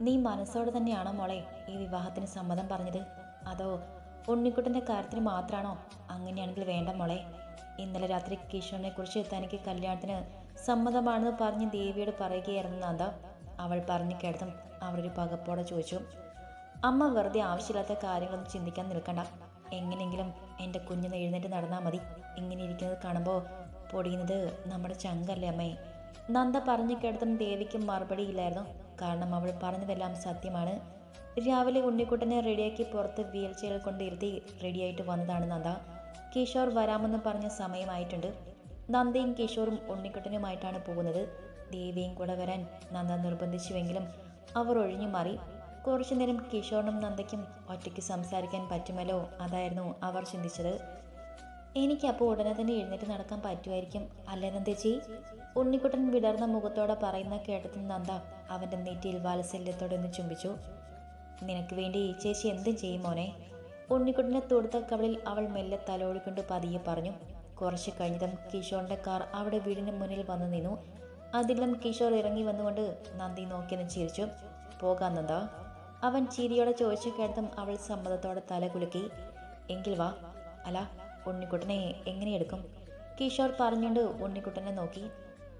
നീ മനസ്സോടെ തന്നെയാണോ മോളെ ഈ വിവാഹത്തിന് സമ്മതം പറഞ്ഞത്? അതോ ഉണ്ണിക്കുട്ടന്റെ കാര്യത്തിന് മാത്രമാണോ അങ്ങനെയാണെങ്കിൽ വേണ്ട മോളെ. ഇന്നലെ രാത്രി കിഷോറിനെ കുറിച്ച് തനിക്ക് കല്യാണത്തിന് സമ്മതമാണെന്ന് പറഞ്ഞ് ദേവിയോട് പറയുകയായിരുന്നു നന്ദ. അവൾ പറഞ്ഞു കേട്ടതും അവരൊരു പകപ്പോടെ ചോദിച്ചു. അമ്മ വെറുതെ ആവശ്യമില്ലാത്ത കാര്യങ്ങളൊന്നും ചിന്തിക്കാൻ നിൽക്കണ്ട. എങ്ങനെയെങ്കിലും എന്റെ കുഞ്ഞിന് എഴുന്നേറ്റ് നടന്നാൽ മതി. ഇങ്ങനെ ഇരിക്കുന്നത് കാണുമ്പോൾ പൊടിയുന്നത് നമ്മുടെ ചങ്കല്ലേ അമ്മേ. നന്ദ പറഞ്ഞു കേട്ടതും ദേവിക്ക് മറുപടിയില്ലായിരുന്നു കാരണം അവൾ പറഞ്ഞതെല്ലാം സത്യമാണ്. രാവിലെ ഉണ്ണിക്കുട്ടനെ റെഡിയാക്കി പുറത്ത് വീൽ ചെയറിൽ കൊണ്ടിരുത്തി റെഡിയായിട്ട് വന്നതാണ് നന്ദ. കിഷോർ വരാമെന്ന് പറഞ്ഞ സമയമായിട്ടുണ്ട്. നന്ദയും കിഷോറും ഉണ്ണിക്കുട്ടനുമായിട്ടാണ് പോകുന്നത്. ദേവിയും കൂടെ വരാൻ നന്ദ നിർബന്ധിച്ചുവെങ്കിലും അവർ ഒഴിഞ്ഞു മാറി. കുറച്ചു നേരം കിഷോറിനും നന്ദയ്ക്കും ഒറ്റയ്ക്ക് സംസാരിക്കാൻ പറ്റുമല്ലോ? അതായിരുന്നു അവർ ചിന്തിച്ചത്. എനിക്കപ്പോൾ ഉടനെ തന്നെ എഴുന്നേറ്റ് നടക്കാൻ പറ്റുമായിരിക്കും. അല്ലെന്നെന്ത് ചെയ് ഉണ്ണിക്കുട്ടൻ വിടർന്ന മുഖത്തോടെ പറയുന്ന കേട്ടതും നന്ദ അവന്റെ നെറ്റിയിൽ വാത്സല്യത്തോടെ ഒന്ന് ചുംബിച്ചു. നിനക്ക് വേണ്ടി ഈ ചേച്ചി എന്തും ചെയ്യും മോനെ. ഉണ്ണിക്കുട്ടനെ തൊടുത്ത കവളിൽ അവൾ മെല്ലെ തലോടിക്കൊണ്ട് പതിയെ പറഞ്ഞു കുറച്ച് കഴിഞ്ഞതും കിഷോറിന്റെ കാർ അവിടെ വീടിന് മുന്നിൽ വന്നു നിന്നു. അതിലും കിഷോർ ഇറങ്ങി വന്നുകൊണ്ട് നന്ദി നോക്കിയെന്ന് ചിരിച്ചു. പോകാൻ നന്ദ. അവൻ ചിരിയോടെ ചോദിച്ച കേട്ടതും അവൾ സമ്മതത്തോടെ തല കുലുക്കി. എങ്കിൽ വാ. അല്ല ഉണ്ണിക്കുട്ടനെ എങ്ങനെ എടുക്കും? കിഷോർ പറഞ്ഞുകൊണ്ട് ഉണ്ണിക്കുട്ടനെ നോക്കി.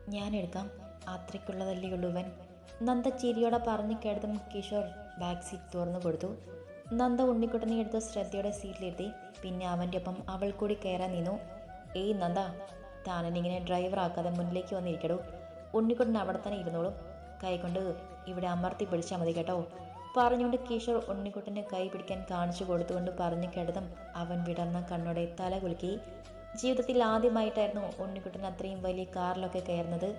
ഞാൻ എടുക്കാം. അത്രയ്ക്കുള്ളതല്ലേ ഉള്ളുവൻ നന്ദ ചിരിയോടെ പറഞ്ഞു കേട്ടതും കിഷോർ ബാക്ക് സീറ്റ് തുറന്നു കൊടുത്തു. നന്ദ ഉണ്ണിക്കുട്ടനെ എടുത്ത് ശ്രദ്ധയോടെ സീറ്റിലിരുത്തി പിന്നെ അവന്റെ ഒപ്പം അവൾ കൂടി കയറാൻ നിന്നു. ഏയ് നന്ദ താനെന്നിങ്ങനെ ഡ്രൈവർ ആക്കാതെ മുന്നിലേക്ക് വന്നിരിക്കടൂ. ഉണ്ണിക്കുട്ടൻ അവിടെ തന്നെ ഇരുന്നോളും. കൈകൊണ്ട് ഇവിടെ അമർത്തി പിടിച്ചാൽ മതി കേട്ടോ. പറഞ്ഞുകൊണ്ട് കിഷോർ ഉണ്ണിക്കുട്ടനെ കൈ പിടിക്കാൻ കാണിച്ചു കൊടുത്തുകൊണ്ട് പറഞ്ഞു കിടന്നും അവൻ വിടർന്ന കണ്ണോടെ തല കുലുക്കി. ജീവിതത്തിൽ ആദ്യമായിട്ടായിരുന്നു ഉണ്ണിക്കുട്ടൻ അത്രയും വലിയ കാറിലൊക്കെ കയറുന്നത്.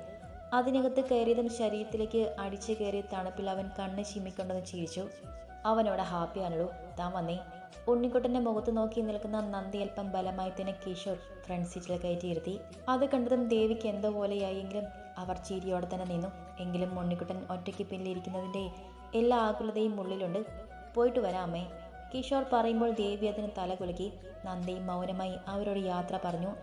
അതിനകത്ത് കയറിയതും ശരീരത്തിലേക്ക് അടിച്ചു കയറിയ തണുപ്പിൽ അവൻ കണ്ണ് ചിമ്മിക്കൊണ്ടെന്ന് ചിരിച്ചു. അവനവിടെ ഹാപ്പിയാണല്ലോ താൻ വന്നേ. ഉണ്ണിക്കുട്ടന്റെ മുഖത്ത് നോക്കി നിൽക്കുന്ന നന്ദി അല്പം ബലമായി തന്നെ കിഷോർ ഫ്രണ്ട് സീറ്റിൽ കയറ്റിയിരുത്തി അത് കണ്ടതും ദേവിക്ക് എന്തോ പോലെയായെങ്കിലും അവർ ചിരിയോടെ തന്നെ നിന്നു. എങ്കിലും ഉണ്ണിക്കുട്ടൻ ഒറ്റയ്ക്ക് പിന്നിലിരിക്കുന്നതിന്റെ എല്ലാ ആകുലതയും ഉള്ളിലുണ്ട്. പോയിട്ട് വരാമേ കിഷോർ പറയുമ്പോൾ ദേവി അതിന് തല കുലുക്കി. നന്ദിയും മൗനമായി അവരോട് യാത്ര പറഞ്ഞു.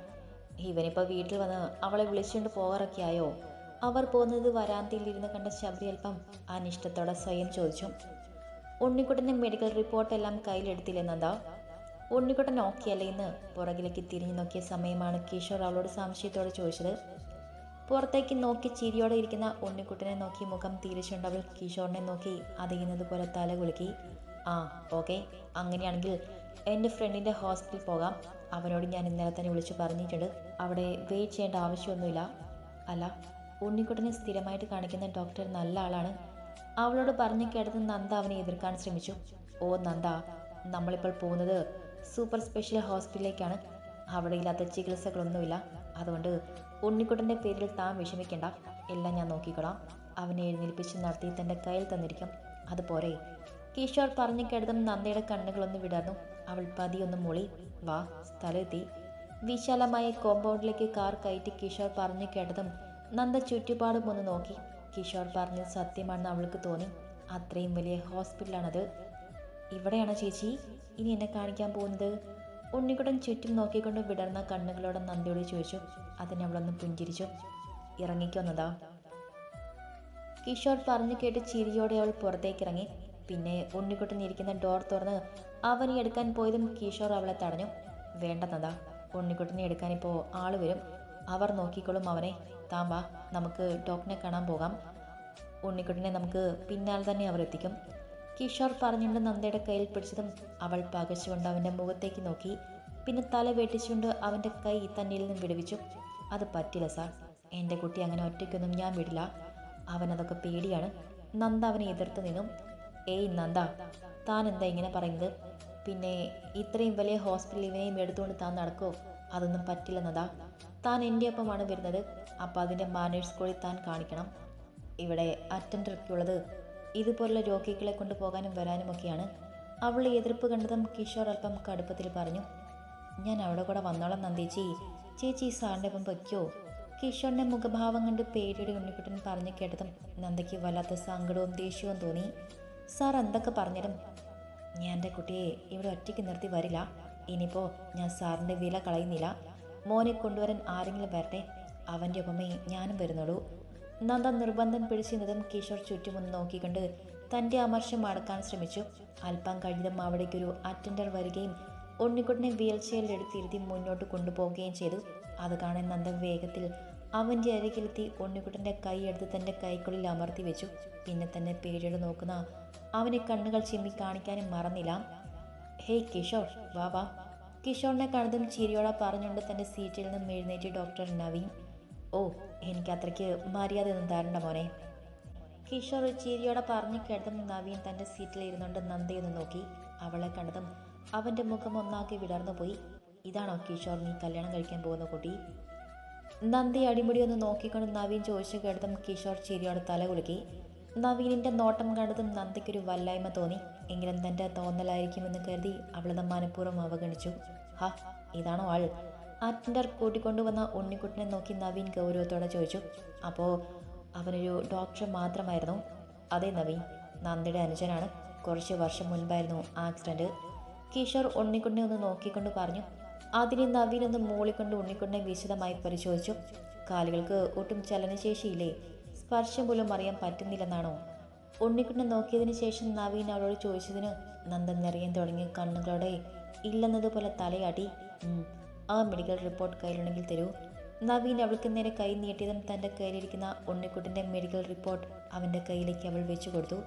ഇവനിപ്പോൾ വീട്ടിൽ വന്ന് അവളെ വിളിച്ചുകൊണ്ട് പോകാറൊക്കെ ആയോ? അവർ പോകുന്നത് വരാന്തയിൽ ഇരുന്ന് കണ്ട ശബരി അല്പം അനിഷ്ടത്തോടെ സ്വയം ചോദിച്ചു. ഉണ്ണിക്കുട്ടന്റെ മെഡിക്കൽ റിപ്പോർട്ടെല്ലാം കയ്യിലെടുത്തില്ലെന്നതാ ഉണ്ണിക്കുട്ടൻ ഓക്കെ അല്ലേ എന്ന് പുറകിലേക്ക് തിരിഞ്ഞു നോക്കിയ സമയമാണ് കിഷോർ അവളോട് സംശയത്തോടെ ചോദിച്ചത്. പുറത്തേക്ക് നോക്കി ചിരിയോടെ ഇരിക്കുന്ന ഉണ്ണിക്കുട്ടനെ നോക്കി മുഖം തിരിച്ചുണ്ടവൾ കിഷോറിനെ നോക്കി അതയുന്നത് പോലെ തല കുലുക്കി. ആ ഓക്കെ. അങ്ങനെയാണെങ്കിൽ എന്റെ ഫ്രണ്ടിന്റെ ഹോസ്പിറ്റലിൽ പോകാം. അവനോട് ഞാൻ ഇന്നലെ തന്നെ വിളിച്ചു പറഞ്ഞിട്ടുണ്ട്. അവിടെ വെയിറ്റ് ചെയ്യേണ്ട ആവശ്യമൊന്നുമില്ല. അല്ല ഉണ്ണിക്കുട്ടനെ സ്ഥിരമായിട്ട് കാണിക്കുന്ന ഡോക്ടർ നല്ല ആളാണ്. അവളോട് പറഞ്ഞു കേട്ടത് നന്ദ അവനെ എതിർക്കാൻ ശ്രമിച്ചു. ഓ നന്ദ നമ്മളിപ്പോൾ പോകുന്നത് സൂപ്പർ സ്പെഷ്യൽ ഹോസ്പിറ്റലിലേക്കാണ്. അവിടെ ഇല്ലാത്ത ചികിത്സകളൊന്നുമില്ല. അതുകൊണ്ട് ഉണ്ണിക്കുട്ടന്റെ പേരിൽ താൻ വിഷമിക്കേണ്ട. എല്ലാം ഞാൻ നോക്കിക്കോളാം. അവനെ എഴുന്നേൽപ്പിച്ച് നടത്തി തന്റെ കയ്യിൽ തന്നിരിക്കും. അതുപോരെ കിഷോർ പറഞ്ഞു കേട്ടതും നന്ദയുടെ കണ്ണുകളൊന്ന് വിടർന്നു. അവൾ പതിയൊന്ന് മൂളി വാ സ്ഥലമെത്തി. വിശാലമായ കോമ്പൗണ്ടിലേക്ക് കാർ കയറ്റി കിഷോർ പറഞ്ഞു കേട്ടതും നന്ദ ചുറ്റുപാടും ഒന്ന് നോക്കി. കിഷോർ പറഞ്ഞത് സത്യമാണെന്ന് അവൾക്ക് തോന്നി. അത്രയും വലിയ ഹോസ്പിറ്റലാണത്. ഇവിടെയാണോ ചേച്ചി? ഇനി എന്നെ കാണിക്കാൻ പോകുന്നത്? ഉണ്ണിക്കുട്ടൻ ചുറ്റും നോക്കിക്കൊണ്ട് വിടർന്ന കണ്ണുകളോട് നന്ദിയോട് ചോദിച്ചു അതിന് അവളൊന്ന് പുഞ്ചിരിച്ചു? ഇറങ്ങിക്കൊന്നതാ കിഷോർ പറഞ്ഞു കേട്ട് ചിരിയോടെ അവൾ പുറത്തേക്ക് ഇറങ്ങി. പിന്നെ ഉണ്ണിക്കുട്ടൻ ഇരിക്കുന്ന ഡോർ തുറന്ന് അവനെ എടുക്കാൻ പോയതും കിഷോർ അവളെ തടഞ്ഞു. വേണ്ടെന്നതാ ഉണ്ണിക്കുട്ടനെ എടുക്കാൻ ഇപ്പോൾ ആൾ വരും. അവർ നോക്കിക്കോളും അവനെ. താൻ വാ നമുക്ക് ഡോക്ടറിനെ കാണാൻ പോകാം. ഉണ്ണിക്കുട്ടനെ നമുക്ക് പിന്നാലെ തന്നെ അവർ എത്തിക്കും കിഷോർ പറഞ്ഞുകൊണ്ട് നന്ദയുടെ കയ്യിൽ പിടിച്ചതും അവൾ പകച്ചുകൊണ്ട് അവന്റെ മുഖത്തേക്ക് നോക്കി. പിന്നെ തല വെട്ടിച്ചുകൊണ്ട് അവന്റെ കൈ തന്നിൽ നിന്നും വിടുവിച്ചു. അത് പറ്റില്ല സാർ. എന്റെ കുട്ടി അങ്ങനെ ഒറ്റയ്ക്കൊന്നും ഞാൻ വിടില്ല. അവനതൊക്കെ പേടിയാണ്. നന്ദ അവനെ എതിർത്ത് നിന്നും. ഏയ് നന്ദ താൻ എന്താ ഇങ്ങനെ പറയുന്നത്? പിന്നെ ഇത്രയും വലിയ ഹോസ്പിറ്റലിൽ ഇവനെയും എടുത്തുകൊണ്ട് താൻ നടക്കുമോ അതൊന്നും പറ്റില്ല നന്ദ. താൻ എന്റെ ഒപ്പമാണ് വരുന്നത്. അപ്പോൾ അതിന്റെ മാനേഴ്സ് കൂടി താൻ കാണിക്കണം. ഇവിടെ അറ്റൻഡർക്ക് ഉള്ളത് ഇതുപോലുള്ള രോഗികളെ കൊണ്ടുപോകാനും വരാനുമൊക്കെയാണ് അവൾ എതിർപ്പ് കണ്ടതും കിഷോർ അല്പം കടുപ്പത്തിൽ പറഞ്ഞു ഞാൻ അവിടെ കൂടെ വന്നോളാം നന്ദേച്ചി ചേച്ചി സാറിന്റെ ഒപ്പം വയ്ക്കോ കിഷോറിന്റെ മുഖഭാവം കണ്ട് പേടിയുടെ ഉണ്ണിക്കുട്ടൻ പറഞ്ഞു കേട്ടതും നന്ദയ്ക്ക് വല്ലാത്ത സങ്കടവും ദേഷ്യവും തോന്നി. സാർ എന്തൊക്കെ പറഞ്ഞിടും ഞാൻ എന്റെ കുട്ടിയെ ഇവിടെ ഒറ്റയ്ക്ക് നിർത്തി വരില്ല. ഇനിയിപ്പോൾ ഞാൻ സാറിന്റെ വില കളയുന്നില്ല. മോനെ കൊണ്ടുവരാൻ ആരെങ്കിലും വരട്ടെ. അവന്റെ ഒപ്പമേ ഞാനും വരുന്നുള്ളൂ. നന്ദ നിർബന്ധം പിടിച്ചിരുന്നതും കിഷോർ ചുറ്റുമൊന്ന് നോക്കിക്കൊണ്ട്. തന്റെ അമർഷം അടക്കാൻ ശ്രമിച്ചു. അല്പം കഴിഞ്ഞതും അവിടേക്കൊരു അറ്റൻഡർ വരികയും ഉണ്ണിക്കുട്ടനെ വീൽ ചെയറിൽ എടുത്തിരുത്തി മുന്നോട്ട് കൊണ്ടുപോകുകയും ചെയ്തു. അത് കാണാൻ നന്ദ വേഗത്തിൽ അവന്റെ അരികിലെത്തി ഉണ്ണിക്കുട്ടന്റെ എടുത്ത് തന്റെ കൈക്കുള്ളിൽ അമർത്തി വെച്ചു. പിന്നെ തന്നെ പേടിയോട് നോക്കുന്ന അവനെ കണ്ണുകൾ ചിമ്മി കാണിക്കാനും മറന്നില്ല. ഹേയ് കിഷോർ വാ വാ. കിഷോറിനെ കണ്ടതും ചിരിയോടെ പറഞ്ഞുകൊണ്ട് തന്റെ സീറ്റിൽ നിന്നും എഴുന്നേറ്റ് ഡോക്ടർ നവീൻ ഓ എനിക്ക് അത്രയ്ക്ക് മര്യാദ ഒന്നും തരണ്ട മോനെ. കിഷോർ ചിരിയോടെ പറഞ്ഞു കേട്ടതും നവീൻ തന്റെ സീറ്റിൽ ഇരുന്നുകൊണ്ട് നന്ദയൊന്ന് നോക്കി. അവളെ കണ്ടതും അവന്റെ മുഖം ഒന്നാക്കി വിടർന്നു പോയി. ഇതാണോ കിഷോർ നീ കല്യാണം കഴിക്കാൻ പോകുന്ന കുട്ടി? നന്ദി അടിമുടി ഒന്ന് നോക്കിക്കൊണ്ട് നവീൻ ചോദിച്ചു കേട്ടതും കിഷോർ ചിരിയോടെ തല കുലുക്കി. നവീനിന്റെ നോട്ടം കണ്ടതും നന്ദിക്കൊരു വല്ലായ്മ തോന്നി. എങ്കിലും തന്റെ തോന്നലായിരിക്കുമെന്ന് കരുതി അവളത് മനഃപൂർവം അവഗണിച്ചു. ഹ ഇതാണോ ആൾ? അറ്റൻഡർ കൂട്ടിക്കൊണ്ടുവന്ന ഉണ്ണിക്കുട്ടനെ നോക്കി നവീൻ ഗൗരവത്തോടെ ചോദിച്ചു. അപ്പോൾ അവനൊരു ഡോക്ടർ മാത്രമായിരുന്നു? അതേ നവീൻ നന്ദിയുടെ അനുജനാണ്. കുറച്ച് വർഷം മുൻപായിരുന്നു ആക്സിഡന്റ് കിഷോർ ഉണ്ണിക്കുട്ടിനെ ഒന്ന് നോക്കിക്കൊണ്ട് പറഞ്ഞു. അതിനെ നവീൻ ഒന്ന് മൂളിക്കൊണ്ട് ഉണ്ണിക്കുട്ടിനെ വിശദമായി പരിശോധിച്ചു. കാലുകൾക്ക് ഒട്ടും ചലനശേഷിയില്ലേ? സ്പർശം പോലും അറിയാൻ പറ്റുന്നില്ലെന്നാണോ? ഉണ്ണിക്കുട്ടിനെ നോക്കിയതിന് ശേഷം നവീൻ അവളോട് ചോദിച്ചതിന് നന്ദൻ നിറയാൻ തുടങ്ങിയ കണ്ണുകളോടെ ഇല്ലെന്നതുപോലെ തലയാട്ടി. "ഉം, ആ മെഡിക്കൽ റിപ്പോർട്ട് കയ്യിലുണ്ടെങ്കിൽ തരൂ. നവീൻ അവൾക്ക് നേരെ കൈ നീട്ടിയതും തന്റെ കയ്യിലിരിക്കുന്ന ഉണ്ണിക്കുട്ടിന്റെ മെഡിക്കൽ റിപ്പോർട്ട് അവന്റെ കയ്യിലേക്ക് അവൾ വെച്ചു കൊടുത്തു.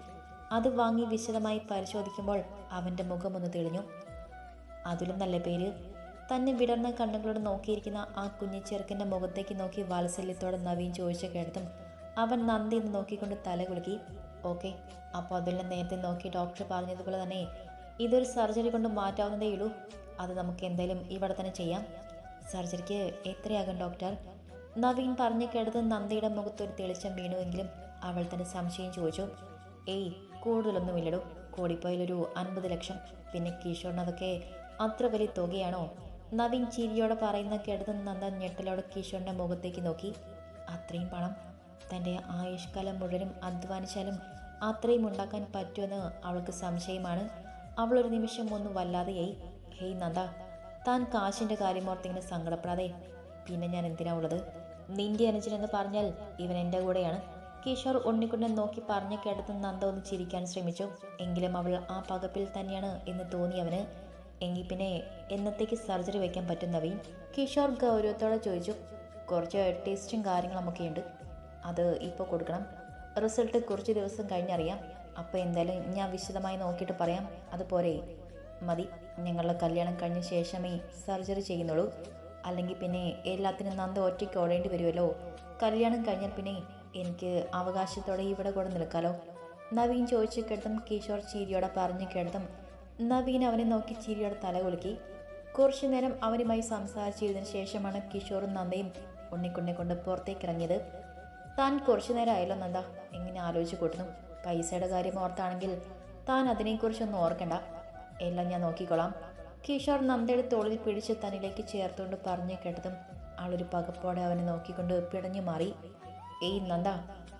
അത് വാങ്ങി വിശദമായി പരിശോധിക്കുമ്പോൾ അവന്റെ ഒന്ന് തെളിഞ്ഞു. അതിലും നല്ല പേര്. തന്നെ വിടർന്ന കണ്ണുകളോട് നോക്കിയിരിക്കുന്ന ആ കുഞ്ഞു ചെറുക്കന്റെ മുഖത്തേക്ക് നോക്കി വാത്സല്യത്തോടെ നവീൻ ചോദിച്ച കേട്ടതും അവൻ നന്ദി എന്ന് നോക്കിക്കൊണ്ട് തല കുലുക്കി. ഓക്കെ അപ്പോൾ അതെല്ലാം നേരത്തെ നോക്കി ഡോക്ടർ പറഞ്ഞതുപോലെ തന്നെ ഇതൊരു സർജറി കൊണ്ട് മാറ്റാവുന്നതേ ഉള്ളൂ അത് നമുക്ക് എന്തായാലും ഇവിടെ തന്നെ ചെയ്യാം. സർജറിക്ക് എത്രയാകും ഡോക്ടർ നവീൻ പറഞ്ഞു കേട്ടത് നന്ദിയുടെ മുഖത്തൊരു തെളിച്ചം വീണുവെങ്കിലും അവൾ തന്നെ സംശയം ചോദിച്ചു. ഏയ് കൂടുതലൊന്നുമില്ലടോ. കൂടിപ്പോയാലൊരു അൻപത് ലക്ഷം. പിന്നെ കിഷോറിനതൊക്കെ അത്ര വലിയ തുകയാണോ? നവീൻ ചിരിയോടെ പറയുന്ന കേട്ടത് നന്ദ ഞെട്ടലോടെ കിഷോറിന്റെ മുഖത്തേക്ക് നോക്കി. അത്രയും പണം തന്റെ ആയുഷ്കാലം മുഴുവനും അധ്വാനിച്ചാലും അത്രയും ഉണ്ടാക്കാൻ പറ്റുമെന്ന് അവൾക്ക് സംശയമാണ്. അവളൊരു നിമിഷം ഒന്ന് വല്ലാതെയായി. ഹേയ് നന്ദ താൻ കാശിന്റെ കാര്യം ഓർത്തിങ്ങനെ സങ്കടപ്പെടാതെ. പിന്നെ ഞാൻ എന്തിനാ ഉള്ളത്? നിന്റെ അനുജനെന്ന് പറഞ്ഞാൽ ഇവൻ എന്റെ കൂടെയാണ്. കിഷോർ ഉണ്ണിക്കുണ്ണൻ നോക്കി പറഞ്ഞ കേട്ടത് നന്ദ ഒന്ന് ചിരിക്കാൻ ശ്രമിച്ചു. എങ്കിലും അവൾ ആ പകപ്പിൽ തന്നെയാണ് എന്ന് തോന്നി അവന് എങ്കിൽ പിന്നെ എന്നത്തേക്ക് സർജറി വയ്ക്കാൻ പറ്റും നവീൻ? കിഷോർ ഗൗരവത്തോടെ ചോദിച്ചു. കുറച്ച് ടെസ്റ്റും കാര്യങ്ങളുമൊക്കെ ഉണ്ട് അത് ഇപ്പോൾ കൊടുക്കണം. റിസൾട്ട് കുറച്ച് ദിവസം കഴിഞ്ഞറിയാം. അപ്പോൾ എന്തായാലും ഞാൻ വിശദമായി നോക്കിയിട്ട് പറയാം. അതുപോലെ മതി. ഞങ്ങളുടെ കല്യാണം കഴിഞ്ഞ ശേഷമേ സർജറി ചെയ്യുന്നുള്ളൂ. അല്ലെങ്കിൽ പിന്നെ എല്ലാത്തിനും നന്ദ ഒറ്റയ്ക്ക് ഓടേണ്ടി വരുമല്ലോ. കല്യാണം കഴിഞ്ഞാൽ പിന്നെ എനിക്ക് അവകാശത്തോടെ ഇവിടെ കൂടെ നിൽക്കാലോ. നവീൻ ചോദിച്ചു കേട്ടതും കിഷോർ ചിരിയോടെ പറഞ്ഞു കേട്ടതും നവീൻ അവനെ നോക്കി ചിരിയോടെ തല കുലുക്കി. കുറച്ചു നേരം അവനുമായി സംസാരിച്ചിരുന്നതിന് ശേഷമാണ് കിഷോറും നന്ദയും ഉണ്ണിക്കുണ്ണെ കൊണ്ട് പുറത്തേക്ക് ഇറങ്ങിയത്. താൻ കുറച്ചു നേരം ആയല്ലോ നന്ദ. എങ്ങനെ ആലോചിച്ച് കൂട്ടുന്നു? പൈസയുടെ കാര്യം ഓർത്താണെങ്കിൽ താൻ അതിനെക്കുറിച്ചൊന്നും ഓർക്കണ്ട. എല്ലാം ഞാൻ നോക്കിക്കോളാം. കിഷോർ നന്ദയുടെ തോളിൽ പിടിച്ച് തനിലേക്ക് ചേർത്തുകൊണ്ട് പറഞ്ഞു കേട്ടതും ആളൊരു പകപ്പോടെ അവനെ നോക്കിക്കൊണ്ട് പിടഞ്ഞു മാറി. ഏയ് നന്ദ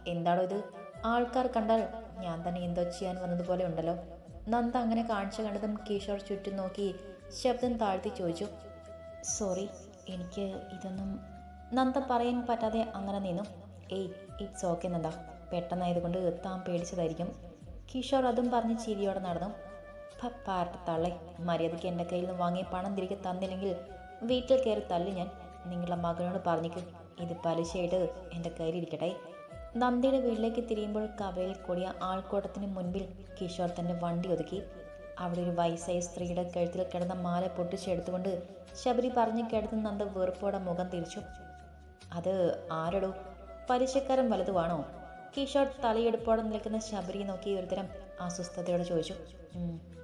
എന്താണോ ഇത്? ആൾക്കാർ കണ്ടാൽ ഞാൻ തന്നെ എന്തോ ചെയ്യാൻ വന്നതുപോലെ ഉണ്ടല്ലോ. നന്ദ അങ്ങനെ കാണിച്ചു കണ്ടതും കിഷോർ ചുറ്റും നോക്കി ശബ്ദം താഴ്ത്തി ചോദിച്ചു. സോറി എനിക്ക് ഇതൊന്നും നന്ദ പറയാൻ പറ്റാതെ അങ്ങനെ നിന്നു. ഏയ് ഇറ്റ്സ് ഓക്കെ നന്ദ. പെട്ടെന്നായതുകൊണ്ട് താൻ പേടിച്ചതായിരിക്കും. കിഷോർ അതും പറഞ്ഞ് ചിരിയോടെ നടന്നു. പാർട്ട് തള്ളേ. മര്യാദയ്ക്ക് എന്റെ കയ്യിൽ നിന്ന് വാങ്ങിയ പണം തിരികെ തന്നില്ലെങ്കിൽ വീട്ടിൽ കയറി തള്ളി ഞാൻ. നിങ്ങളുടെ മകനോട് പറഞ്ഞിക്കും. ഇത് പലിശയായിട്ട് എന്റെ കയ്യിൽ കയ്യിലിരിക്കട്ടെ. നന്ദിയുടെ വീട്ടിലേക്ക് തിരിയുമ്പോൾ കവയിൽ കൂടിയ ആൾക്കൂട്ടത്തിന് മുൻപിൽ കിഷോർ തന്നെ വണ്ടി ഒതുക്കി. അവിടെ ഒരു വയസ്സായ സ്ത്രീയുടെ കഴുത്തിൽ കിടന്ന മാല പൊട്ടിച്ചെടുത്തുകൊണ്ട് ശബരി പറഞ്ഞു കിടന്ന് നന്ദ വെറുപ്പോടെ മുഖം തിരിച്ചു. അത് ആരടോ? പലിശക്കാരൻ വലതുവാണോ? കിഷോർ തലയെടുപ്പോടെ നിൽക്കുന്ന ശബരി നോക്കി ഒരുതരം അസ്വസ്ഥതയോടെ ചോദിച്ചു.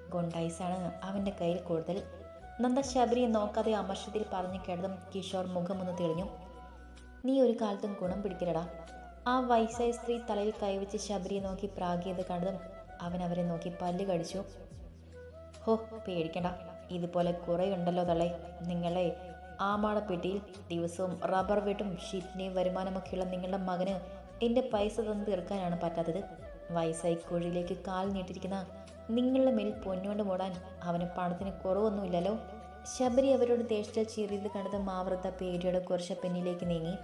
"ഉം, ഗുണ്ടായിസാണ് അവന്റെ കയ്യിൽ കൂടുതൽ. നന്ദ ശബരിയെ നോക്കാതെ അമർഷത്തിൽ പറഞ്ഞു കേട്ടതും കിഷോർ മുഖമൊന്ന് തെളിഞ്ഞു. നീ ഒരു കാലത്തും ഗുണം പിടിക്കലടാ. ആ വയസ്സായ സ്ത്രീ തലയിൽ കൈവച്ച് ശബരിയെ നോക്കി പ്രാഗിയത് കണ്ടതും അവൻ അവരെ നോക്കി പല്ല് കടിച്ചു. ഹോ പേടിക്കണ്ട. ഇതുപോലെ കുറേ ഉണ്ടല്ലോ തളേ നിങ്ങളെ ആമാടപ്പെട്ടിയിൽ ദിവസവും റബ്ബർ വെട്ടും ഷീറ്റിന്റെയും വരുമാനമൊക്കെയുള്ള നിങ്ങളുടെ മകന് എന്റെ പൈസ തന്നു തീർക്കാനാണ് പറ്റാത്തത്. വയസ്സായി കുഴിയിലേക്ക് കാൽ നീട്ടിരിക്കുന്ന നിങ്ങളുടെ മേൽ പൊന്നുകൊണ്ട് മൂടാൻ അവന് പണത്തിന് കുറവൊന്നുമില്ലല്ലോ. ശബരി അവരോട് ദേഷ്യ ചീറിയത് കണ്ടത് മാവൃത്ത പേടിയോടെ കുറച്ച് പിന്നിലേക്ക് നീങ്ങി.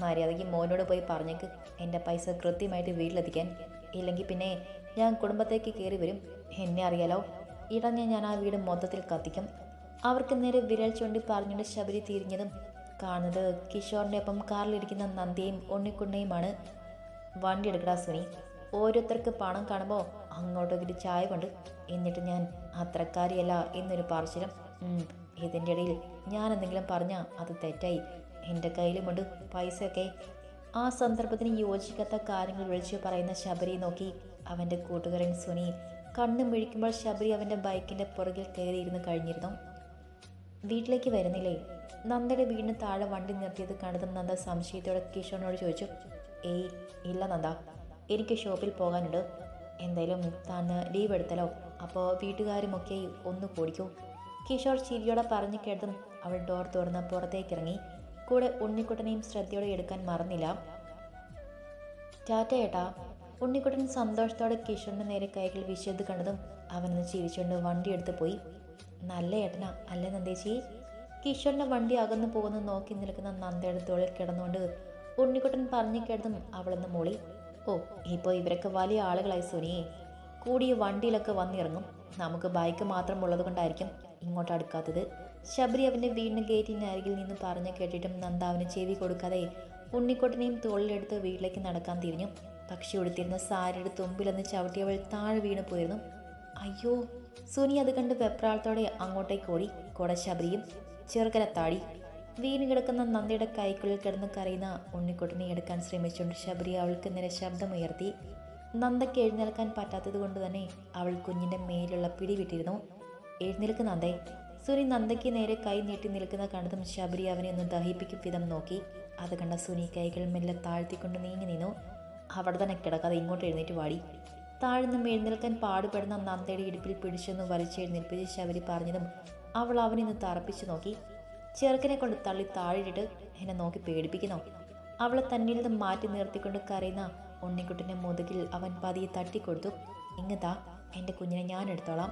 മര്യാദയ്ക്ക് മോനോട് പോയി പറഞ്ഞേക്ക്. എന്റെ പൈസ കൃത്യമായിട്ട് വീട്ടിലെത്തിക്കാൻ. ഇല്ലെങ്കിൽ പിന്നെ ഞാൻ കുടുംബത്തേക്ക് കയറി വരും. എന്നെ അറിയാലോ. ഇടഞ്ഞ ഞാൻ ആ വീട് മൊത്തത്തിൽ കത്തിക്കും. അവർക്ക് നേരെ വിരൽ ചൂണ്ടി പറഞ്ഞുകൊണ്ട് ശബരി തിരിഞ്ഞതും കാണുന്നത് കിഷോറിന്റെ ഒപ്പം കാറിലിരിക്കുന്ന നന്ദിയും ഉണ്ണിക്കുണ്ണയുമാണ്. വണ്ടി എടുക്കടാ സുനി. ഓരോരുത്തർക്ക് പണം കാണുമ്പോൾ അങ്ങോട്ടൊരു ചായ കൊണ്ട് എന്നിട്ട് ഞാൻ അത്രക്കാരിയല്ല എന്നൊരു ഉം, ഇതിന്റെ ഇടയിൽ ഞാൻ എന്തെങ്കിലും പറഞ്ഞാൽ അത് തെറ്റായി. എന്റെ കയ്യിലുമുണ്ട് പൈസയൊക്കെ. ആ സന്ദർഭത്തിന് യോജിക്കാത്ത കാര്യങ്ങൾ വിളിച്ചു പറയുന്ന ശബരി നോക്കി അവന്റെ കൂട്ടുകാരൻ സുനി കണ്ണു മിഴിക്കുമ്പോൾ ശബരി അവന്റെ ബൈക്കിന്റെ പുറകിൽ കയറിയിരുന്ന് കഴിഞ്ഞിരുന്നു. വീട്ടിലേക്ക് വരുന്നില്ലേ? നന്ദയുടെ വീടിന് താഴെ വണ്ടി നിർത്തിയത് കണ്ടതും നന്ദ സംശയത്തോടെ കിഷോറിനോട് ചോദിച്ചു ഏയ് ഇല്ല നന്ദ. എനിക്ക് ഷോപ്പിൽ പോകാനുണ്ട്. എന്തായാലും താന്ന് ലീവ് എടുത്തല്ലോ. അപ്പോൾ വീട്ടുകാരുമൊക്കെ ഒന്ന് കൂടിക്കൂ കിഷോർ ചിരിയോടെ പറഞ്ഞു കേട്ടതും അവൾ ഡോർ തുറന്ന് പുറത്തേക്ക് ഇറങ്ങി കൂടെ ഉണ്ണിക്കുട്ടനെയും ശ്രദ്ധയോടെ എടുക്കാൻ മറന്നില്ല. ടാറ്റ ഏട്ടാ ഉണ്ണിക്കുട്ടൻ സന്തോഷത്തോടെ കിഷോറിന്റെ നേരെ കൈകൾ വീശിയത് കണ്ടതും അവനൊന്ന് ചിരിച്ചുകൊണ്ട് വണ്ടി എടുത്ത് പോയി. നല്ല ഏട്ടനാ അല്ലേ നന്ദേച്ചി? കിഷോറിന്റെ വണ്ടി അകന്നു പോകുന്ന നോക്കി നിൽക്കുന്ന നന്ദയുടെ തോളിൽ കിടന്നുകൊണ്ട് ഉണ്ണിക്കുട്ടൻ പറഞ്ഞു കേട്ടതും അവളൊന്ന് മൂളി. ഓ ഇപ്പോൾ ഇവരൊക്കെ വലിയ ആളുകളായി സുനിയെ കൂടിയ വണ്ടിയിലൊക്കെ വന്നിറങ്ങും. നമുക്ക് ബൈക്ക് മാത്രം ഉള്ളത് കൊണ്ടായിരിക്കും ഇങ്ങോട്ട് അടുക്കാത്തത്. ശബരി അവന്റെ വീടിന് ഗേറ്റിന്റെ അരികിൽ നിന്ന് പറഞ്ഞു കേട്ടിട്ടും നന്ദ അവന് ചെവി കൊടുക്കാതെ ഉണ്ണിക്കുട്ടനെയും തോളിലെടുത്ത് വീട്ടിലേക്ക് നടക്കാൻ തിരിഞ്ഞു. പക്ഷി ഉടുത്തിരുന്ന സാരിയുടെ തുമ്പിലൊന്ന് ചവിട്ടിയവൾ താഴെ വീണു പോയിരുന്നു. അയ്യോ സുനി അത് കണ്ട് വെപ്രാളത്തോടെ അങ്ങോട്ടേക്ക് ഓടി. കൂടെ ശബരിയും ചെറുക്കനെ താടി വീണ് കിടക്കുന്ന നന്ദിയുടെ കൈക്കുള്ളിൽ കിടന്ന് കരയുന്ന ഉണ്ണിക്കുട്ടനെ എടുക്കാൻ ശ്രമിച്ചുകൊണ്ട് ശബരി അവൾക്ക് നേരെ ശബ്ദമുയർത്തി. നന്ദയ്ക്ക് എഴുന്നേൽക്കാൻ പറ്റാത്തത് കൊണ്ട് തന്നെ അവൾ കുഞ്ഞിന്റെ മേലുള്ള പിടി വിട്ടിരുന്നു. എഴുന്നേൽക്ക് നന്ദേ. സുനി നന്ദയ്ക്ക് നേരെ കൈ നീട്ടി നിൽക്കുന്ന കണ്ടതും ശബരി അവനെ ഒന്ന് ദഹിപ്പിക്കും വിധം നോക്കി. അത് കണ്ട സുനി കൈകൾ മെല്ലെ താഴ്ത്തിക്കൊണ്ട് നീങ്ങി നിന്നു. അവിടെ തന്നെ കിടക്കാതെ ഇങ്ങോട്ട് എഴുന്നേറ്റ് വാടി. താഴ്ന്നും എഴുന്നേൽക്കാൻ പാടുപെടുന്ന നന്ദയുടെ ഇടുപ്പിൽ പിടിച്ചൊന്ന് വലിച്ചെഴുന്നേൽപ്പിച്ച് ശബരി പറഞ്ഞതും അവൾ അവനെ ഒന്ന് തറപ്പിച്ചു നോക്കി. ചെറുക്കനെ കൊണ്ട് തള്ളി താഴെയിട്ട് എന്നെ നോക്കി പേടിപ്പിക്കുന്നു. അവളെ തന്നിൽ നിന്ന് മാറ്റി നിർത്തിക്കൊണ്ട് കരയുന്ന ഉണ്ണിക്കുട്ടിന്റെ മുതുകിൽ അവൻ പതിയെ തട്ടിക്കൊടുത്തു. ഇങ്ങതാ എന്റെ കുഞ്ഞിനെ ഞാൻ എടുത്തോളാം.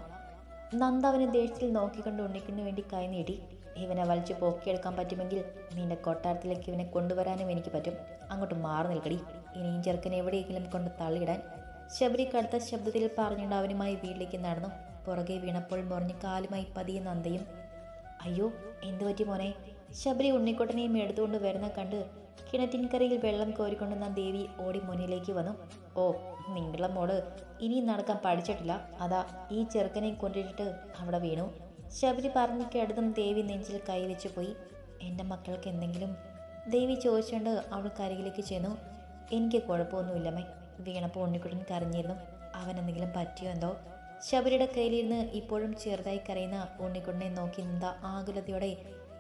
നന്ദ അവനെ ദേഷ്യത്തിൽ നോക്കിക്കൊണ്ട് ഉണ്ണിക്കുണ്ണു വേണ്ടി കൈ നീട്ടി. ഇവനെ വലിച്ചു പൊക്കിയെടുക്കാൻ പറ്റുമെങ്കിൽ നിന്റെ കൊട്ടാരത്തിലേക്ക് ഇവനെ കൊണ്ടുവരാനും എനിക്ക് പറ്റും. അങ്ങോട്ട് മാറി നിൽക്കടി. ഇനിയും ചെറുക്കനെ എവിടെയെങ്കിലും കൊണ്ട് തള്ളിയിടാൻ. ശബരി കടുത്ത ശബ്ദത്തിൽ പറഞ്ഞുകൊണ്ട് അവനുമായി വീട്ടിലേക്ക് നടന്നു. പുറകെ വീണപ്പോൾ മുറിഞ്ഞ് കാലുമായി പതിയെ നന്ദയും അയ്യോ എന്തു പറ്റി മോനെ? ശബരി ഉണ്ണിക്കുട്ടനെയും എടുത്തുകൊണ്ട് വരുന്ന കണ്ട് കിണറ്റിൻകരയിൽ വെള്ളം കോരിക്കൊണ്ടുന്ന ദേവി ഓടി മുന്നിലേക്ക് വന്നു. ഓ നിങ്ങളുടെ മോൾ ഇനിയും നടക്കാൻ പഠിച്ചിട്ടില്ല. അതാ ഈ ചെറുക്കനെ കൊണ്ടിട്ട് അവിടെ വീണു. ശബരി പറഞ്ഞു കേട്ടതും ദേവി നെഞ്ചിൽ കൈവച്ച് പോയി. എന്റെ മക്കൾക്ക് എന്തെങ്കിലും? ദേവി ചോദിച്ചുകൊണ്ട് അവൾ കരികിലേക്ക് ചെന്നു. എനിക്ക് കുഴപ്പമൊന്നുമില്ലമ്മേ. വീണപ്പോൾ ഉണ്ണിക്കുട്ടൻ കരഞ്ഞിരുന്നു. അവൻ എന്തെങ്കിലും പറ്റിയോ എന്തോ? ശബരിയുടെ കയ്യിലിരുന്ന് ഇപ്പോഴും ചെറുതായി കരയുന്ന ഉണ്ണിക്കുട്ടനെ നോക്കി നിന്ന ആകുലതയോടെ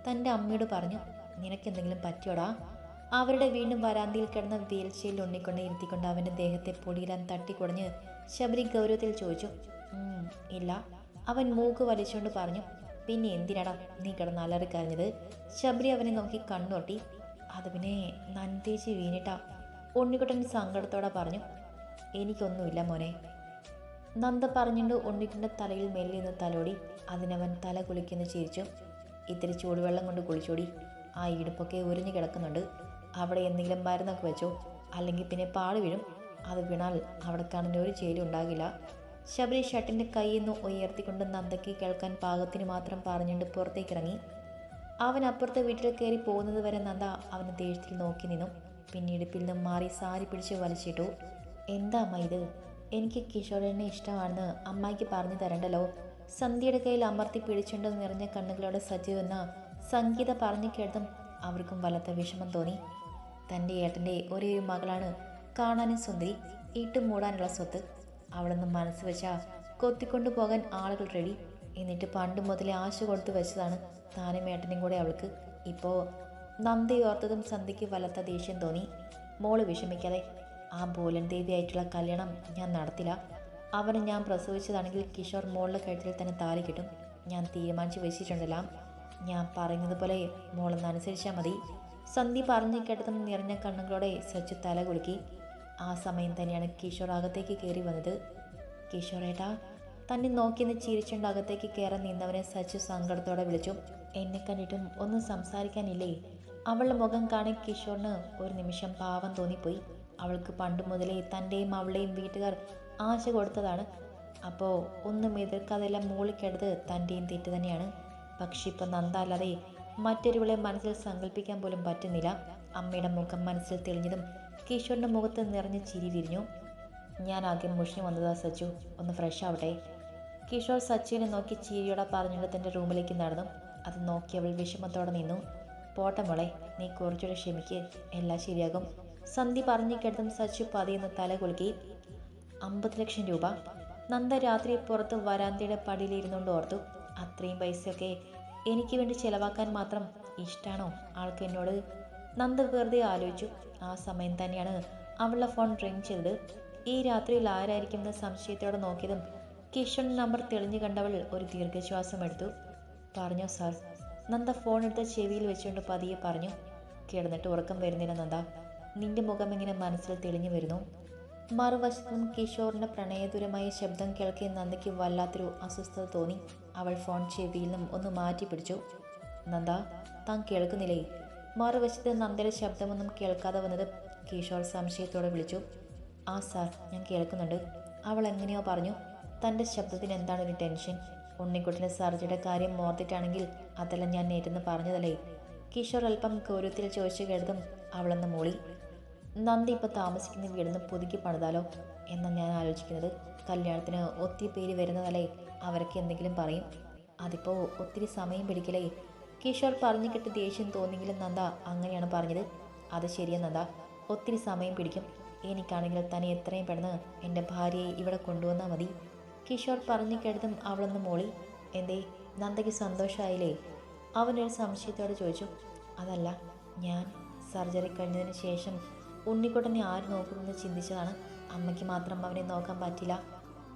തന്റെ അമ്മയോട് പറഞ്ഞു നിനക്കെന്തെങ്കിലും പറ്റിയോടാ? അവരുടെ വീണ്ടും വരാന്തിയിൽ കിടന്ന വീൽച്ചയിൽ ഉണ്ണിക്കൊണ്ട ഇരുത്തിക്കൊണ്ട് അവന്റെ ദേഹത്തെ പൊടിയിലാൻ തട്ടിക്കുടഞ്ഞ് ശബരി ഗൗരവത്തിൽ ചോദിച്ചു ഇല്ല. അവൻ മൂക്ക് വലിച്ചുകൊണ്ട് പറഞ്ഞു പിന്നെ എന്തിനാടാ നീ കിടന്ന് അലറി കരഞ്ഞത് ശബരി അവനെ നോക്കി കണ്ണോട്ടി അത് പിന്നെ നന്തേച്ച് വീണിട്ടാ. ഉണ്ണിക്കുട്ടൻ സങ്കടത്തോടെ പറഞ്ഞു എനിക്കൊന്നുമില്ല മോനെ നന്ദ പറഞ്ഞുകൊണ്ട് ഉണ്ണിക്കിന്റെ തലയിൽ മെല്ലെ നിന്ന് തലോടി. അതിനവൻ തല കുളിക്കുന്ന ചിരിച്ചു. ഇത്തിരി ചൂടുവെള്ളം കൊണ്ട് കുളിച്ചോടി. ആ ഇടുപ്പൊക്കെ ഉരിഞ്ഞു കിടക്കുന്നുണ്ട്. അവിടെ എന്തെങ്കിലും മരുന്നൊക്കെ വെച്ചോ? അല്ലെങ്കിൽ പിന്നെ പാട് വീഴും? അത് വീണാൽ അവിടെ കാണുന്ന ഒരു ചേലും ഉണ്ടാകില്ല. ശബരി ഷട്ടിന്റെ കയ്യിൽ ഉയർത്തിക്കൊണ്ട് നന്ദയ്ക്ക് കേൾക്കാൻ പാകത്തിന് മാത്രം പറഞ്ഞുകൊണ്ട് പുറത്തേക്കിറങ്ങി. അവൻ അപ്പുറത്തെ വീട്ടിൽ കയറി പോകുന്നത് വരെ നന്ദ അവനെ ദേഷ്യത്തിൽ നോക്കി നിന്നു. പിന്നീട് പിന്നും മാറി സാരി പിടിച്ച് വലിച്ചിട്ടു. എന്താ അമ്മ ഇത്? എനിക്ക് കിഷോറിനെ ഇഷ്ടമാണെന്ന് അമ്മായിക്ക് പറഞ്ഞു തരണ്ടല്ലോ. സന്ധ്യയുടെ കയ്യിൽ അമർത്തി പിടിച്ചുകൊണ്ട് നിറഞ്ഞ കണ്ണുകളോടെ സജീവ് എന്ന സംഗീത പറഞ്ഞു കേട്ടതും അവർക്കും വല്ലാത്ത വിഷമം തോന്നി. തന്റെ ഏട്ടന്റെ ഒരേ ഒരു മകളാണ് കാണാനും സുന്ദരി. ഇട്ട് മൂടാനുള്ള സ്വത്ത് അവളൊന്ന് മനസ്സ് വെച്ചാൽ കൊത്തിക്കൊണ്ടു പോകാൻ ആളുകൾ റെഡി എന്നിട്ട് പണ്ട് മുതലേ ആശ കൊടുത്തു വെച്ചതാണ് താനും ഏട്ടനും കൂടെ അവൾക്ക്. ഇപ്പോൾ നന്ദി ഓർത്തതും സന്ധ്യയ്ക്ക് വല്ലാത്ത ദേഷ്യം തോന്നി. മോൾ വിഷമിക്കാതെ ആ ബോലൻ ദേവിയായിട്ടുള്ള കല്യാണം ഞാൻ നടത്തില്ല. അവനെ ഞാൻ പ്രസവിച്ചതാണെങ്കിൽ കിഷോർ മോളുടെ കഴുത്തിൽ തന്നെ താലി കിട്ടും. ഞാൻ തീരുമാനിച്ചു വെച്ചിട്ടുണ്ടല്ലോ. ഞാൻ പറയുന്നത് പോലെ മോളൊന്ന് അനുസരിച്ചാൽ മതി. സന്ധി പറഞ്ഞു കേട്ടതും നിറഞ്ഞ കണ്ണുകളോടെ സച്ചു തല കുലുക്കി. ആ സമയം തന്നെയാണ് കിഷോർ അകത്തേക്ക് കയറി വന്നത്. കിഷോറേട്ടാ തന്നെ നോക്കിയെന്ന് ചിരിച്ചുകൊണ്ട് അകത്തേക്ക് കയറാൻ നിന്നവനെ സച്ചു സങ്കടത്തോടെ വിളിച്ചു. എന്നെ കണ്ടിട്ടും ഒന്നും സംസാരിക്കാനില്ലേ? അവളുടെ മുഖം കാണി കിഷോറിന് ഒരു നിമിഷം പാവം തോന്നിപ്പോയി. അവൾക്ക് പണ്ട് മുതലേ തന്റെയും അവളെയും വീട്ടുകാർ ആശ കൊടുത്തതാണ്. അപ്പോൾ ഒന്നും എതിർക്കാതെല്ലാം മൂളിക്കെടുത്ത് തന്റെയും തെറ്റ് തന്നെയാണ്. പക്ഷെ ഇപ്പം നന്ദ അല്ലാതെ മറ്റൊരുവളെ മനസ്സിൽ സങ്കല്പിക്കാൻ പോലും പറ്റുന്നില്ല. അമ്മയുടെ മുഖം മനസ്സിൽ തെളിഞ്ഞതും കിഷോറിന്റെ മുഖത്ത് നിറഞ്ഞ ചിരി വിരിഞ്ഞു ഞാൻ ആദ്യം മുഷിഞ്ഞു വന്നതാ സച്ചു. ഒന്ന് ഫ്രഷ് ആവട്ടെ. കിഷോർ സച്ചുവിനെ നോക്കി ചിരിയോടെ പറഞ്ഞിട്ട് തന്റെ റൂമിലേക്ക് നടന്നു. അത് നോക്കി അവൾ വിഷമത്തോടെ നിന്നു. പോട്ടെ മോളെ നീ കുറച്ചുകൂടെ ക്ഷമിക്ക്. എല്ലാം ശരിയാകും. സന്ധി പറഞ്ഞു കിടത്തും സച്ചു പതിയെന്ന് തല കുലുക്കി. അമ്പത് ലക്ഷം രൂപ. നന്ദ രാത്രി പുറത്ത് വരാന്തയുടെ പടിയിലിരുന്നുകൊണ്ട് ഓർത്തു. അത്രയും പൈസയൊക്കെ എനിക്ക് വേണ്ടി ചിലവാക്കാൻ മാത്രം ഇഷ്ടമാണോ ആൾക്ക് എന്നോട്? നന്ദ വെറുതെ ആലോചിച്ചു. ആ സമയം തന്നെയാണ് അവളുടെ ഫോൺ റിങ് ചെയ്തത്. ഈ രാത്രിയിൽ ആരായിരിക്കും എന്ന് സംശയത്തോടെ നോക്കിയതും കിഷൻ നമ്പർ തെളിഞ്ഞു കണ്ടവൾ ഒരു ദീർഘശ്വാസം എടുത്തു. പറഞ്ഞോ സാർ? നന്ദ ഫോൺ എടുത്ത് ചെവിയിൽ വെച്ചുകൊണ്ട് പതിയെ പറഞ്ഞു. കിടന്നിട്ട് ഉറക്കം വരുന്നില്ല നന്ദ. നിന്റെ മുഖം ഇങ്ങനെ മനസ്സിൽ തെളിഞ്ഞു വരുന്നു. മറുവശത്തും കിഷോറിന്റെ പ്രണയദൂരമായ ശബ്ദം കേൾക്കെ നന്ദയ്ക്ക് വല്ലാത്തൊരു അസ്വസ്ഥത തോന്നി. അവൾ ഫോൺ ചെവിയിൽ നിന്നും ഒന്ന് മാറ്റി പിടിച്ചു. നന്ദ താൻ കേൾക്കുന്നില്ലേ? മറുവശത്ത് നന്ദയുടെ ശബ്ദമൊന്നും കേൾക്കാതെ വന്നത് കിഷോർ സംശയത്തോടെ വിളിച്ചു. ആ സാർ ഞാൻ കേൾക്കുന്നുണ്ട്. അവൾ എങ്ങനെയോ പറഞ്ഞു. തന്റെ ശബ്ദത്തിന് എന്താണ് ഒരു ടെൻഷൻ? ഉണ്ണിക്കുട്ടിന്റെ സർജറിയുടെ കാര്യം ഓർത്തിട്ടാണെങ്കിൽ അതെല്ലാം ഞാൻ നേരെന്ന് പറഞ്ഞതല്ലേ? കിഷോർ അല്പം ഗൗരവത്തിൽ ചോദിച്ചു കേട്ടതും അവളെന്ന് മൂളി. നന്ദി ഇപ്പോൾ താമസിക്കുന്ന വീടൊന്ന് പുതുക്കി പണിതാലോ എന്നാണ് ഞാൻ ആലോചിക്കുന്നത്. കല്യാണത്തിന് ഒത്തിരി പേര് വരുന്നതല്ലേ? അവരൊക്കെ എന്തെങ്കിലും പറയും. അതിപ്പോൾ ഒത്തിരി സമയം പിടിക്കലേ. കിഷോർ പറഞ്ഞു കിട്ടി ദേഷ്യം തോന്നിയെങ്കിലും നന്ദ അങ്ങനെയാണ് പറഞ്ഞത്. അത് ശരിയാ നന്ദ. ഒത്തിരി സമയം പിടിക്കും. എനിക്കാണെങ്കിൽ തന്നെ എത്രയും പെട്ടെന്ന് എന്റെ ഭാര്യയെ ഇവിടെ കൊണ്ടുവന്നാൽ മതി. കിഷോർ പറഞ്ഞു കേട്ടതും അവളൊന്ന് മോളി. എന്തേ നന്ദയ്ക്ക് സന്തോഷമായില്ലേ അവനൊരു സംശയത്തോടെ ചോദിച്ചു. അതല്ല ഞാൻ സർജറി കഴിഞ്ഞതിന് ശേഷം ഉണ്ണിക്കുട്ടനെ ആര് നോക്കുമെന്ന് ചിന്തിച്ചതാണ്. അമ്മയ്ക്ക് മാത്രം അവനെ നോക്കാൻ പറ്റില്ല.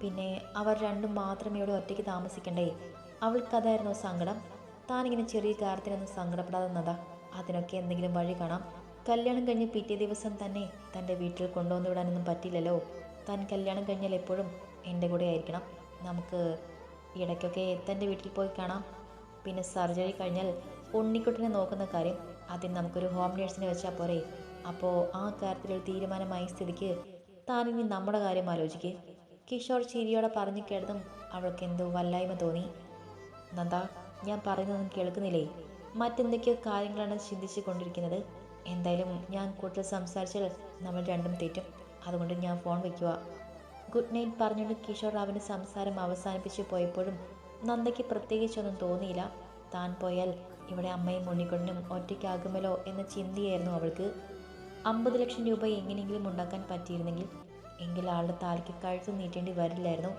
പിന്നെ അവർ രണ്ടും മാത്രമേ ഇവിടെ ഒറ്റയ്ക്ക് താമസിക്കണ്ടേ. അവൾക്കതായിരുന്നു സങ്കടം. താനിങ്ങനെ ചെറിയ കാര്യത്തിനൊന്നും സങ്കടപ്പെടാതെ നിന്നതാ. അതിനൊക്കെ എന്തെങ്കിലും വഴി കാണാം. കല്യാണം കഴിഞ്ഞ് പിറ്റേ ദിവസം തന്നെ തന്റെ വീട്ടിൽ കൊണ്ടുവന്നു വിടാനൊന്നും പറ്റില്ലല്ലോ. താൻ കല്യാണം കഴിഞ്ഞാൽ എപ്പോഴും എന്റെ കൂടെ ആയിരിക്കണം. നമുക്ക് ഇടയ്ക്കൊക്കെ തന്റെ വീട്ടിൽ പോയി കാണാം. പിന്നെ സർജറി കഴിഞ്ഞാൽ ഉണ്ണിക്കുട്ടനെ നോക്കുന്ന കാര്യം അതിന് നമുക്കൊരു ഹോം നേഴ്സിനെ വെച്ചാൽ പോരെ. അപ്പോൾ ആ കാര്യത്തിലൊരു തീരുമാനമായി സ്ഥിതിക്ക്. താനിനി നമ്മുടെ കാര്യം ആലോചിക്ക്. കിഷോർ ചിരിയോടെ പറഞ്ഞു കേട്ടതും അവൾക്ക് എന്തോ വല്ലായ്മ തോന്നി. നന്ദ ഞാൻ പറയുന്നതൊന്നും കേൾക്കുന്നില്ലേ? മറ്റെന്തൊക്കെയോ കാര്യങ്ങളാണ് ചിന്തിച്ചു കൊണ്ടിരിക്കുന്നത്. എന്തായാലും ഞാൻ കൂടുതൽ സംസാരിച്ചാൽ നമ്മൾ രണ്ടും തെറ്റും. അതുകൊണ്ട് ഞാൻ ഫോൺ വയ്ക്കുക ഗുഡ് നൈറ്റ് പറഞ്ഞുകൊണ്ട് കിഷോർ അവന്റെ സംസാരം അവസാനിപ്പിച്ച് പോയപ്പോഴും നന്ദയ്ക്ക് പ്രത്യേകിച്ചൊന്നും തോന്നിയില്ല. താൻ പോയാൽ ഇവിടെ അമ്മയും ഉണ്ണിക്കൊണ്ടിനും ഒറ്റയ്ക്കാകുമല്ലോ എന്ന ചിന്തയായിരുന്നു അവൾക്ക്. അമ്പത് ലക്ഷം രൂപ എങ്ങനെയെങ്കിലും ഉണ്ടാക്കാൻ പറ്റിയിരുന്നെങ്കിൽ എങ്കിൽ ആളുടെ താലിക്ക് കഴുത്ത് നീട്ടേണ്ടി വരില്ലായിരുന്നു.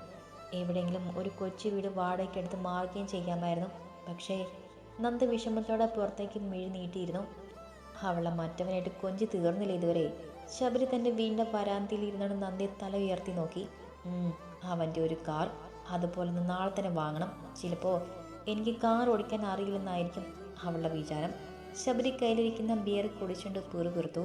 എവിടെയെങ്കിലും ഒരു കൊച്ചു വീട് വാടകയ്ക്കെടുത്ത് മാറുകയും ചെയ്യാമായിരുന്നു. പക്ഷേ നന്ദ വിഷമത്തോടെ പുറത്തേക്ക് മിഴി നീട്ടിയിരുന്നു. അവളെ മറ്റവനായിട്ട് കൊഞ്ചി തീർന്നില്ല ഇതുവരെ. ശബരി തന്റെ വീടിന്റെ വരാന്തിയിൽ ഇരുന്നാണ് നന്ദി തല ഉയർത്തി നോക്കി. അവന്റെ ഒരു കാർ അതുപോലെ നാളെ തന്നെ വാങ്ങണം. ചിലപ്പോൾ എനിക്ക് കാർ ഓടിക്കാൻ അറിയില്ലെന്നായിരിക്കും അവളുടെ വിചാരം. ശബരി കയ്യിലിരിക്കുന്ന ബിയർ കുടിച്ചുകൊണ്ട് പിറുപിറുത്തു